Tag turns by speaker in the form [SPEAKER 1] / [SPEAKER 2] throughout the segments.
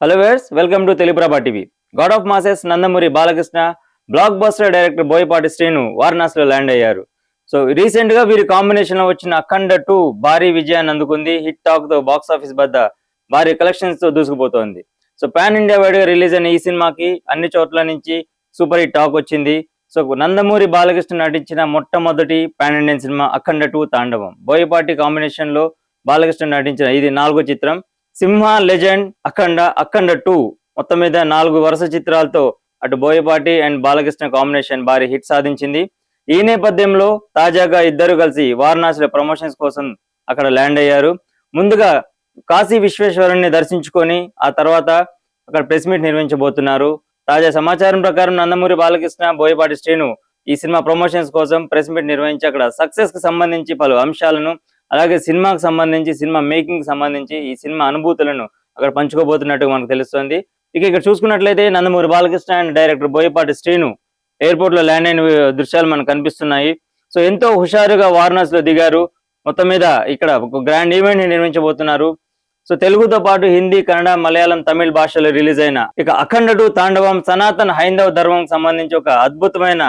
[SPEAKER 1] Hello viewers welcome to Telugu Prabha TV god of masses Nandamuri Balakrishna blockbuster director Boyapati Srinu వారణాసిలో land అయ్యారు. So రీసెంట్గా వీరి కాంబినేషన్లో వచ్చిన అఖండ టూ భారీ విజయాన్ని అందుకుంది. హిట్ టాక్తో బాక్స్ ఆఫీస్ వద్ద భారీ కలెక్షన్స్తో దూసుకుపోతోంది. సో పాన్ ఇండియా వైడ్గా రిలీజ్ అయిన ఈ సినిమాకి అన్ని చోట్ల నుంచి సూపర్ హిట్ టాక్ వచ్చింది. సో నందమూరి బాలకృష్ణ నటించిన మొట్టమొదటి pan Indian cinema Akhanda two Thandavam. Boyapati కాంబినేషన్లో బాలకృష్ణ నటించిన ఇది నాలుగో చిత్రం. Simha legend Akhanda Akhanda two. మొత్తం మీద నాలుగు వరుస చిత్రాలతో అటు బోయపాటి అండ్ బాలకృష్ణ కాంబినేషన్ భారీ హిట్ సాధించింది. ఈ నేపథ్యంలో తాజాగా ఇద్దరు కలిసి వారణాసిలో ప్రమోషన్స్ కోసం అక్కడ ల్యాండ్ అయ్యారు. ముందుగా కాశీ విశ్వేశ్వరుణ్ణి దర్శించుకొని ఆ తర్వాత అక్కడ ప్రెస్ మీట్ నిర్వహించబోతున్నారు. తాజా సమాచారం ప్రకారం నందమూరి బాలకృష్ణ బోయపాటి శ్రీను ఈ సినిమా ప్రమోషన్స్ కోసం ప్రెస్ మీట్ నిర్వహించి అక్కడ సక్సెస్కి సంబంధించి పలు అంశాలను అలాగే సినిమాకి సంబంధించి సినిమా మేకింగ్కి సంబంధించి ఈ సినిమా అనుభూతులను అక్కడ పంచుకోబోతున్నట్టు మనకు తెలుస్తుంది. ఇక ఇక్కడ చూసుకున్నట్లయితే నందమూరి బాలకృష్ణ అండ్ డైరెక్టర్ బోయపాటి శ్రీను ఎయిర్పోర్ట్లో ల్యాండ్ అయిన దృశ్యాలు మనకు కనిపిస్తున్నాయి. సో ఎంతో హుషారుగా వారణాసిలో దిగారు. మొత్తం మీద ఇక్కడ ఒక గ్రాండ్ ఈవెంట్ని నిర్మించబోతున్నారు. సో తెలుగుతో పాటు హిందీ కన్నడ మలయాళం తమిళ భాషలో రిలీజ్ అయిన ఇక అఖండడు తాండవం సనాతన హైందవ ధర్మం సంబంధించి ఒక అద్భుతమైన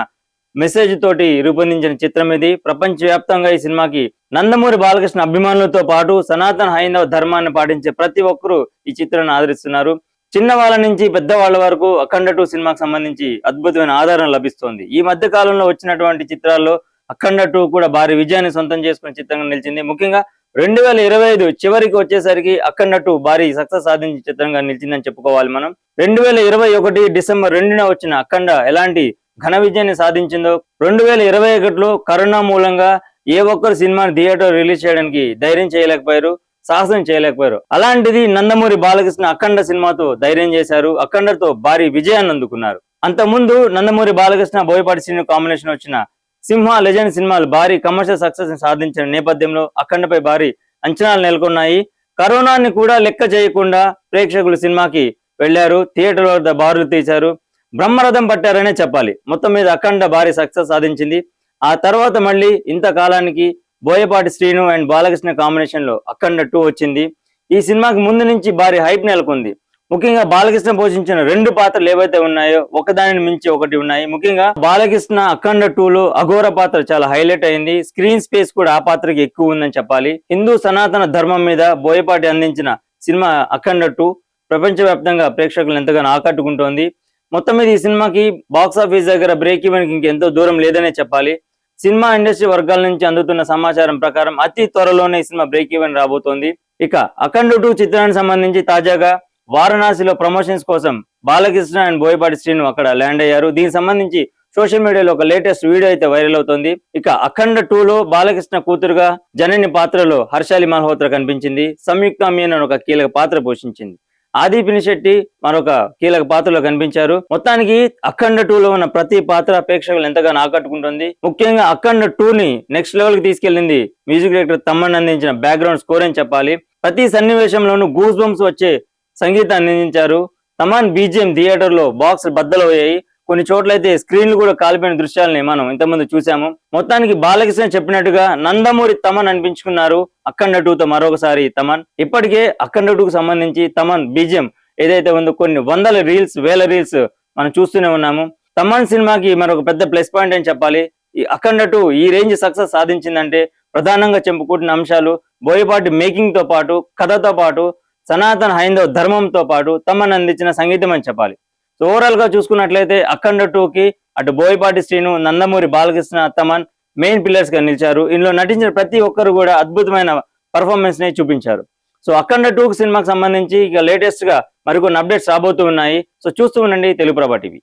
[SPEAKER 1] మెసేజ్ తోటి రూపొందించిన చిత్రం ఇది. ప్రపంచ వ్యాప్తంగా ఈ సినిమాకి నందమూరి బాలకృష్ణ అభిమానులతో పాటు సనాతన హైందవ ధర్మాన్ని పాటించే ప్రతి ఒక్కరూ ఈ చిత్రాన్ని ఆదరిస్తున్నారు. చిన్న వాళ్ళ నుంచి పెద్దవాళ్ళ వరకు అఖండ టూ సినిమాకి సంబంధించి అద్భుతమైన ఆదరణ లభిస్తోంది. ఈ మధ్య కాలంలో వచ్చినటువంటి చిత్రాల్లో అఖండ టూ కూడా భారీ విజయాన్ని సొంతం చేసుకున్న చిత్రంగా నిలిచింది. ముఖ్యంగా రెండు వేల ఇరవై ఐదు చివరికి వచ్చేసరికి అఖండ టూ భారీ సక్సెస్ సాధించిన చిత్రంగా నిలిచిందని చెప్పుకోవాలి మనం. రెండు వేల ఇరవై ఒకటి డిసెంబర్ రెండున వచ్చిన అఖండ ఎలాంటి ఘన విజయాన్ని సాధించిందో రెండు వేల ఇరవై ఒకటిలో కరోనా మూలంగా ఏ ఒక్కరు సినిమాని థియేటర్ రిలీజ్ చేయడానికి ధైర్యం చేయలేకపోయారు సాహసం చేయలేకపోయారు. అలాంటిది నందమూరి బాలకృష్ణ అఖండ సినిమాతో ధైర్యం చేశారు అఖండతో భారీ విజయాన్ని అందుకున్నారు. అంతకుముందు నందమూరి బాలకృష్ణ బోయపాటి శ్రీను కాంబినేషన్ వచ్చిన సింహ లెజెండ్ సినిమాలు భారీ కమర్షియల్ సక్సెస్ సాధించిన నేపథ్యంలో అఖండపై భారీ అంచనాలు నెలకొన్నాయి. కరోనాని కూడా లెక్క చేయకుండా ప్రేక్షకులు సినిమాకి వెళ్ళారు థియేటర్ వద్ద బారులు తీశారు. బ్రహ్మరథం పట్టారనే చెప్పాలి. మొత్తం మీద అఖండ భారీ సక్సెస్ సాధించింది. ఆ తర్వాత మళ్ళీ ఇంతకాలానికి బోయపాటి శ్రీను అండ్ బాలకృష్ణ కాంబినేషన్లో అఖండ టూ వచ్చింది. ఈ సినిమాకి ముందు నుంచి భారీ హైప్ నెలకొంది. ముఖ్యంగా బాలకృష్ణ పోషించిన రెండు పాత్రలు ఏవైతే ఉన్నాయో ఒకదానిని మించి ఒకటి ఉన్నాయి. ముఖ్యంగా బాలకృష్ణ అఖండ టూ లో అఘోర పాత్ర చాలా హైలైట్ అయింది. స్క్రీన్ స్పేస్ కూడా ఆ పాత్రకి ఎక్కువ ఉందని చెప్పాలి. హిందూ సనాతన ధర్మం మీద బోయపాటి అందించిన సినిమా అఖండ టూ ప్రపంచవ్యాప్తంగా ప్రేక్షకులను ఎంతగానో ఆకట్టుకుంటోంది. మొత్తం మీద ఈ సినిమాకి బాక్స్ ఆఫీస్ దగ్గర బ్రేక్ ఈవెన్ ఇంకెంతో దూరం లేదనే చెప్పాలి. సినిమా ఇండస్ట్రీ వర్గాల నుంచి అందుతున్న సమాచారం ప్రకారం అతి త్వరలోనే ఈ సినిమా బ్రేక్ ఈవెన్ రాబోతోంది. ఇక అఖండ టూ చిత్రానికి సంబంధించి తాజాగా వారణాసిలో ప్రమోషన్స్ కోసం బాలకృష్ణ అండ్ బోయపాటి శ్రీను అక్కడ ల్యాండ్ అయ్యారు. దీనికి సంబంధించి సోషల్ మీడియాలో ఒక లేటెస్ట్ వీడియో అయితే వైరల్ అవుతుంది. ఇక అఖండ టూ లో బాలకృష్ణ కూతురుగా జనని పాత్రలో హర్షాలి మల్హోత్రా కనిపించింది. సంయుక్త మీనన్ ఒక కీలక పాత్ర పోషించింది. ఆది పినిశెట్టి మరొక కీలక పాత్రలో కనిపించారు. మొత్తానికి అఖండ టూ లో ఉన్న ప్రతి పాత్ర ప్రేక్షకులు ఎంతగానో ఆకట్టుకుంటుంది. ముఖ్యంగా అఖండ టూ ని నెక్స్ట్ లెవెల్కి తీసుకెళ్ళింది మ్యూజిక్ డైరెక్టర్ తమ్మన్ అందించిన బ్యాక్గ్రౌండ్ స్కోర్ అని చెప్పాలి. ప్రతి సన్నివేశంలోనూ గూస్ బంప్స్ వచ్చే సంగీతాన్ని అందించారు. తమాన్ బీజిఎం థియేటర్లో బాక్స్ బద్దలయ్యాయి. కొన్ని చోట్లయితే స్క్రీన్లు కూడా కాలిపోయిన దృశ్యాలని మనం ఇంతకుముందు చూసాము మొత్తానికి బాలకృష్ణ చెప్పినట్టుగా నందమూరి తమన్ అనిపించుకున్నారు. అఖండ టూతో మరొకసారి తమన్. ఇప్పటికే అఖండ టూకు సంబంధించి తమన్ బీజియం ఏదైతే ఉందో కొన్ని వందల రీల్స్ వేల రీల్స్ మనం చూస్తూనే ఉన్నాము. తమన్ సినిమాకి మరొక పెద్ద ప్లస్ పాయింట్ అని చెప్పాలి. ఈ అఖండ టూ ఈ రేంజ్ సక్సెస్ సాధించిందంటే ప్రధానంగా చెప్పుకుంటున్న అంశాలు బోయపాటి మేకింగ్తో పాటు కథతో పాటు సనాతన హైందవ ధర్మంతో పాటు తమన్ అందించిన సంగీతం అని చెప్పాలి. సో ఓవరాల్గా చూసుకున్నట్లయితే అఖండ టూకి అటు బోయపాటి శ్రీను నందమూరి బాలకృష్ణ తమన్ మెయిన్ పిల్లర్స్గా నిలిచారు. ఇందులో నటించిన ప్రతి ఒక్కరు కూడా అద్భుతమైన పర్ఫార్మెన్స్ని చూపించారు. సో అఖండ టూ సినిమాకి సంబంధించి ఇక లేటెస్ట్గా మరికొన్ని అప్డేట్స్ రాబోతూ ఉన్నాయి. సో చూస్తూ ఉండండి తెలుగు ప్రభా టీవీ.